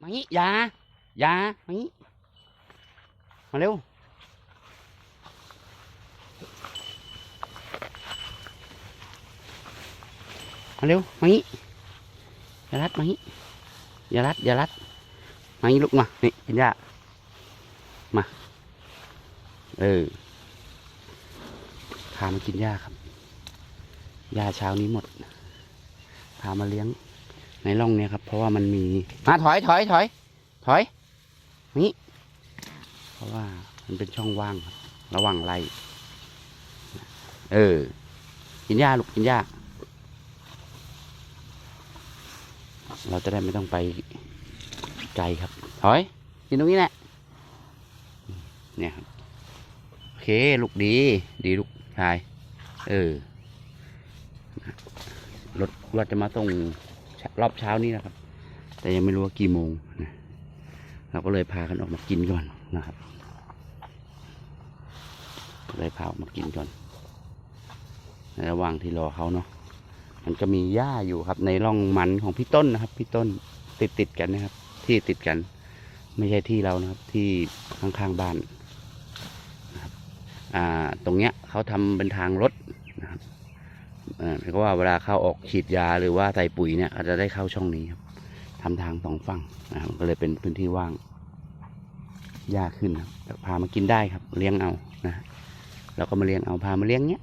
มางี้อยาอยามางี้มาเร็วมาเร็วมางี้อย่ารัดมางี้อย่ารัดอย่ารัดมางี้ลูกมานี่กินยามาเออพามากินหญ้าครับหญ้าเช้านี้หมดพามาเลี้ยง ในร่องเนี้ยครับ เพราะว่ามันมีมาถอยถอยถอยถอยนี่เพราะว่ามันเป็นช่องว่างครับ ระหว่างไรเออ กินหญ้าลูกกินหญ้าเราจะได้ไม่ต้องไปไกลครับ ถอย กินตรงนี้แหละ เนี่ยครับ โอเค ลูกดี ดีลูกชาย เออ รถว่าจะมาส่ง รอบเช้านี้นะครับ แต่ยังไม่รู้ว่ากี่โมงนะเราก็เลยพากันออกมากินก่อนนะครับเลยพาออกมากินก่อนในระหว่างที่รอเขาเนาะมันก็มีหญ้าอยู่ครับ ในร่องมันของพี่ต้นนะครับ พี่ต้นติดติดกันนะครับ ที่ติดกัน ไม่ใช่ที่เรานะครับ ที่ข้างๆบ้านนะครับ อ่า ตรงเนี้ยเขาทำเป็นทางรถ หมายความว่าเวลาเข้าออกฉีดยาหรือว่าใส่ปุ๋ยเนี่ยอาจจะได้เข้าช่องนี้ครับทำทางสองฝั่งนะครับก็เลยเป็นพื้นที่ว่างยากขึ้นครับพามากินได้ครับ เลี้ยงเอานะเราก็มาเลี้ยงเอาพามาเลี้ยงเนี้ย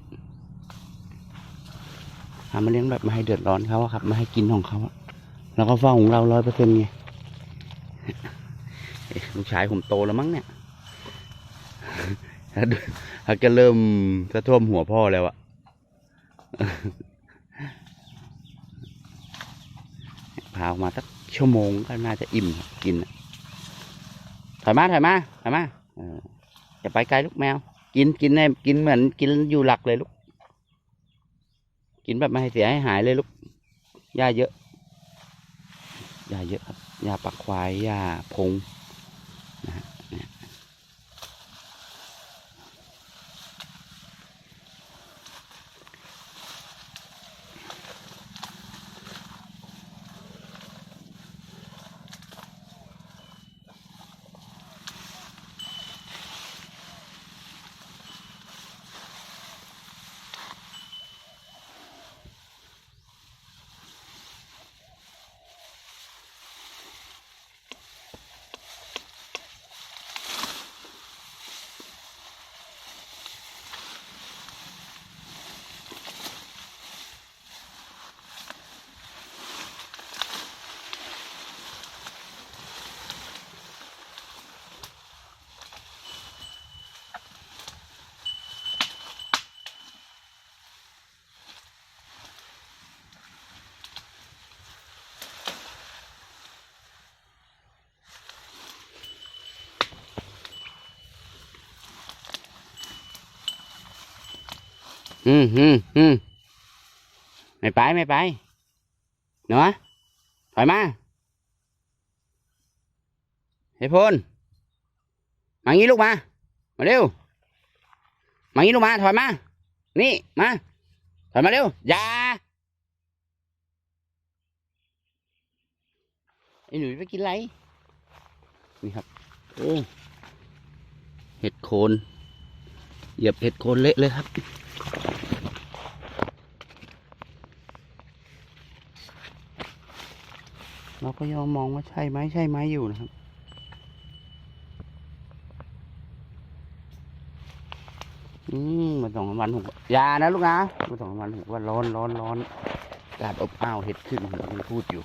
พามาเลี้ยงแบบไม่ให้เดือดร้อนเขาครับไม่ให้กินของเขาแล้วก็เฝ้าของเราร้อยเปอร์เซ็นต์ไงลูกชายผมโตแล้วมั้งเนี่ยเขาจะเริ่มจะท่วมหัวพ่อแล้วอะ พาออกมาสักชั่วโมงก็น่าจะอิ่มกินน่ะถอยมาถอยมาถอยมาเอออย่าไปไกลลูกแมว กินกินในกินเหมือนกินอยู่หลักเลยลูก กินแบบไม่ให้เสียให้หายเลยลูกหญ้าเยอะหญ้าเยอะครับหญ้าปักควายหญ้าพงนะฮะ อืมอืมอืมไม่ไปไม่ไปเนาะถอยมาเฮ้พลมางี้ลูกมา มาเร็ว มางี้ลูกมา ถอยมา นี่ มา ถอยมาเร็ว อย่าไอ้หนุ่ยไปกินอะไร นี่ครับ โอ้ เห็ดโคน เหยียบเห็ดโคนเละเลยครับ เราก็ยังมองว่าใช่ไหมใช่ไหมอยู่นะครับ อืมมาสองวันหกยานะลูกนะมาสองวันหกว่าร้อนร้อนร้อนกาศอบอ้าวเห็ดขึ้นผมยังพูดอยู่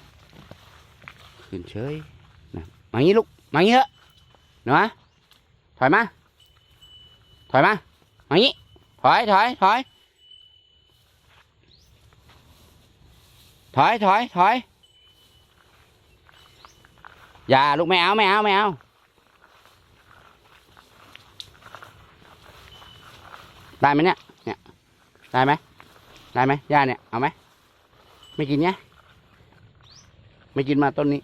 ขึ้นเฉยนะมางี้ลูก มางี้เถอะเนาะถอยมา ถอยมา มางี้ ถอยถอยถอยถอยถอยถอยอย่าลูกไม่เอาไม่เอาไม่เอาได้ไหมเนี่ยเนี่ยได้ไหมได้ไหมย่าเนี่ยเอาไหมไม่กินเนี่ยไม่กินมาต้นนี้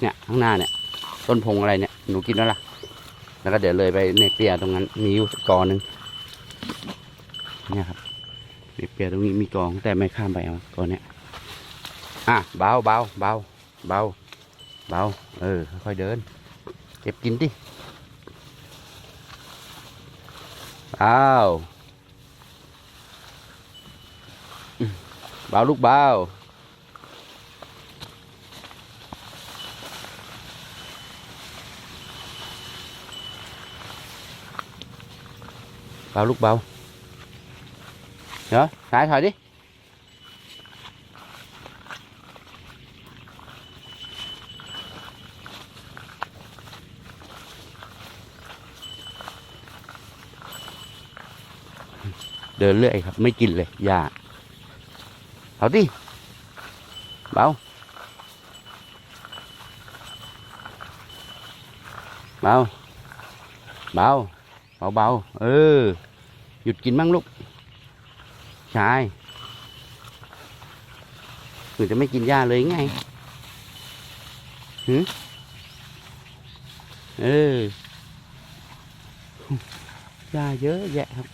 เนี่ยข้างหน้าเนี่ย ต้นพงอะไรเนี่ยหนูกินแล้วล่ะ แล้วก็เดี๋ยวเลยไปในเปียตรงนั้นมีอยู่กอหนึ่งเนี่ยครับในเปียตรงนี้มีกองแต่ไม่ข้ามไปเอากอเนี้ยอะเบาเบาเบาเบาเบาเออค่อยเดิน เก็บกินดิอืมเบาลูกเบาเบาลูกเบา เดี๋ยวถอยถอยดิเดินเรื่อยครับไม่กินเลยหญ้าเอาดิเบาเบาเบา เบาเบาเออ หยุดกินบ้างลูก ชายหนูจะไม่กินหญ้าเลยไงหืมเออหญ้าเยอะแยะครับ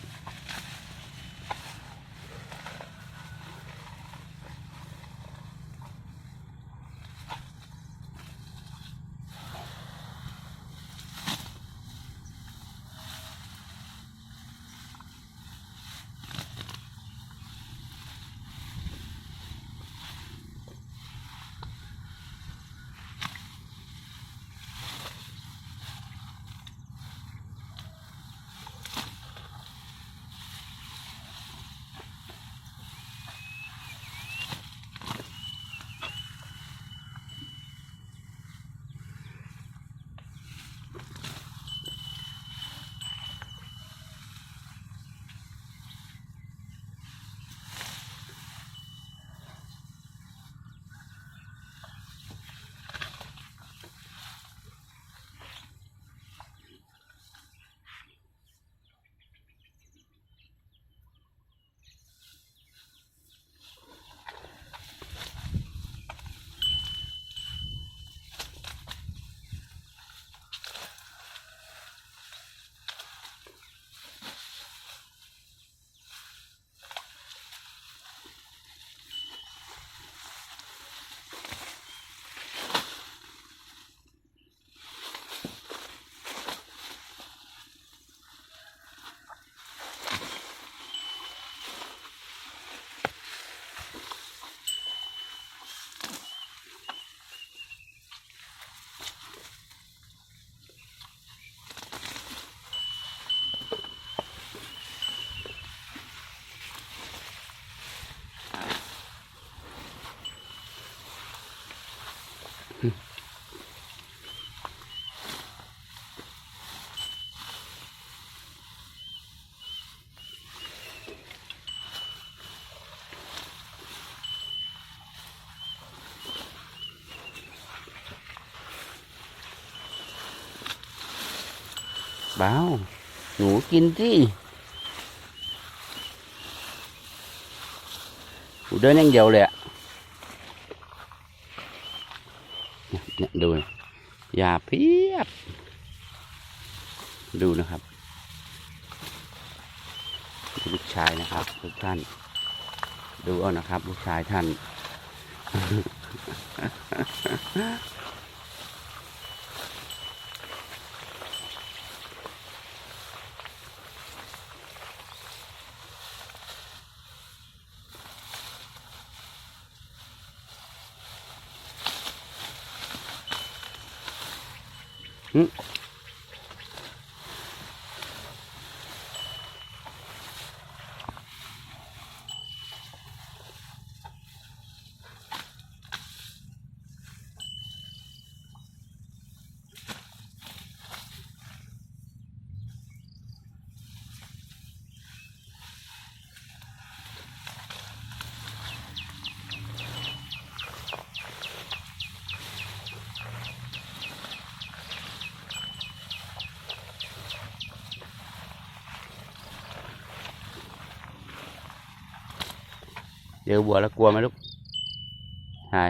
บ้าวหนูกินสิหนูเดินอย่างเดียวเลยอะเนี่ยดูยาเพียบ ดูนะครับลูกชายนะครับทุกท่าน ดูเอานะครับ ลูกชายท่าน 嗯。 เจอวัวแล้วกลัวไหมลูกใช่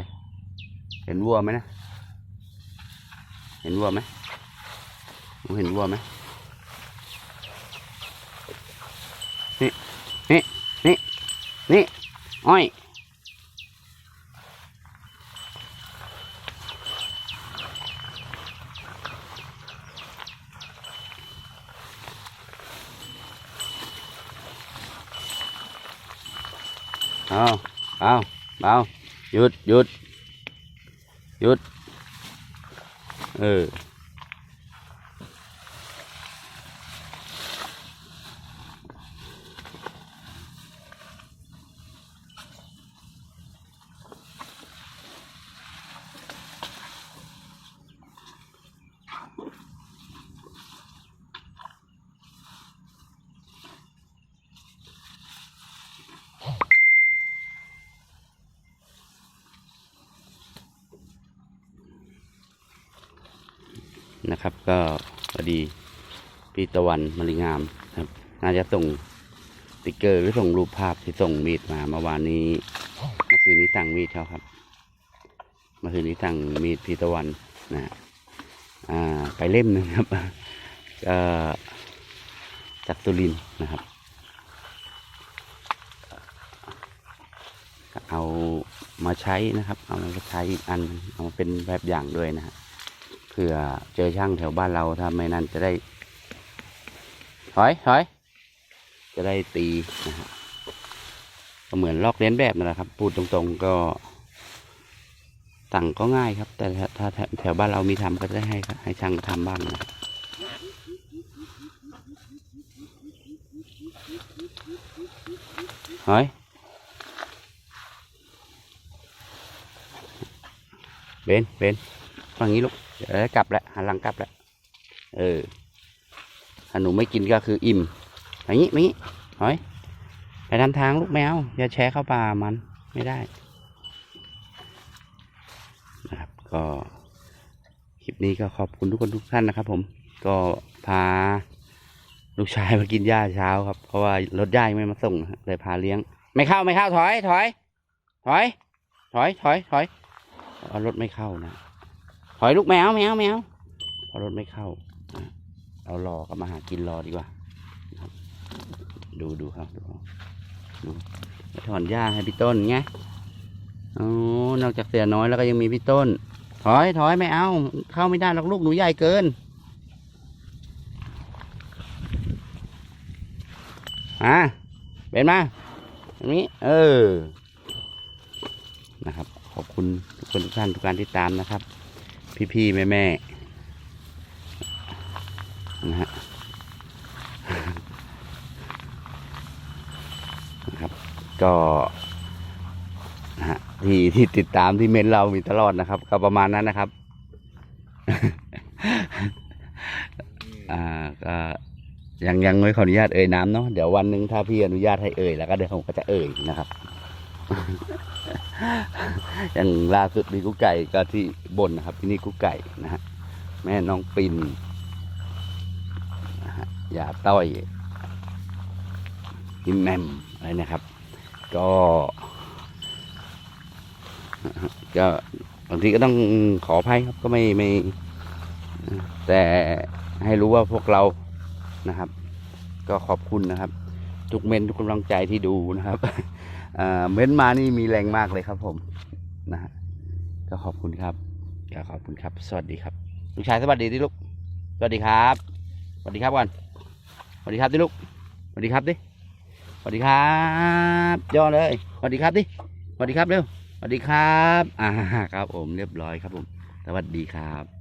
เห็นวัวไหมนะ เห็นวัวไหมหนูเห็นวัวไหมนี่ นี่ นี่ นี่ อ้อย เอาเอาเอาหยุดหยุดหยุด เออ นะครับ ก็พอดีพี่ตะวันมะลิงามครับน่าจะส่งติ๊กเกอร์หรือส่งรูปภาพที่ส่งมีดมาเมื่อวานนี้เมื่อคืนนี้สั่งมีดเขาครับเมื่อคืนนี้สั่งมีดพี่ตะวันนะฮะอ่าไปเล่มหนึงครับก็จากสุรินนะครับ เอามาใช้นะครับ เอามาใช้อีกอันเอามาเป็นแบบอย่างด้วยนะฮะ ผื่อเจอช่างแถวบ้านเราถ้าไม่นั่นจะได้ถอยถอยจะได้ตีนะฮะก็เหมือนลอกเลียนแบบนั่นแหละครับ พูดตรงๆก็สั่งก็ง่ายครับ แต่ถ้าถาแถวบ้านเรามีทำก็จะได้ให้ให้ช่างทำบ้างนะถอยเบนเบนฝั่งนี้ลูก เดี๋ยวได้กลับแล้วหันหลังกลับแล้วเออถ้าหนูไม่กินก็คืออิ่มอย่างนี้อย่งนี้หอยไปทำทางลูกแมวอย่าแชร์เข้าป่ามันไม่ได้นะครับก็คลิปนี้ก็ขอบคุณทุกคนทุกท่านนะครับผมก็พาลูกชายมากินหญ้าเช้าครับ เพราะว่ารถย่ายังไม่มาส่งเลยพาเลี้ยง ไม่เข้าไม่เข้าถอย ถอย ถอย ถอย ถอยถอยเอารถไม่เข้านะ ถอยลูกแมวแมวแมวเพราะรถไม่เข้าเรารอกับมาหากินรอดีกว่า ดูดูครับดูดูถอนหญ้าให้พี่ต้นไงโอ้นอกจากเสียน้อยแล้วก็ยังมีพี่ต้น ถอยถอยไม่เอา เข้าไม่ได้หรอกลูกหนูใหญ่เกิน อะเป็นมาตรงนี้ เออ นะครับ ขอบคุณทุกคนทุกท่านทุกการติดตามนะครับ พี่ๆแม่ๆนะฮะนะครับ ก็นะฮะที่ที่ติดตามที่เมนเรามีตลอดนะครับ ก็ประมาณนั้นนะครับอ่าก็ยังยังไม่ขออนุญาตเอ่ยน้ำเนาะเดี๋ยววันหนึ่งถ้าพี่อนุญาตให้เอ่ยแล้วก็เดี๋ยวผมก็จะเอ่ยนะครับ อย่างล่าสุดมีกุ๊กไก่ก็ที่บนนะครับ ที่นี่กุ๊กไก่นะฮะแม่น้องปินนะฮะยาต้อยพิมแมมอะไรนะครับ ก็ก็บางทีก็ต้องขออภัยครับก็ไม่ไม่ แต่ให้รู้ว่าพวกเรานะครับ ก็ขอบคุณนะครับ ทุกเมนทุกกำลังใจที่ดูนะครับ เม้นมานี่มีแรงมากเลยครับผมนะฮะก็ขอบคุณครับก็ขอบคุณครับ สวัสดีครับ ลูกชายสวัสดีดิลูกสวัสดีครับสวัสดีครับก่อนสวัสดีครับดิลูกสวัสดีครับดิสวัสดีครับย่อเลยสวัสดีครับดิสวัสดีครับเร็วสวัสดีครับอ่าครับผมเรียบร้อยครับผมสวัสดีครับ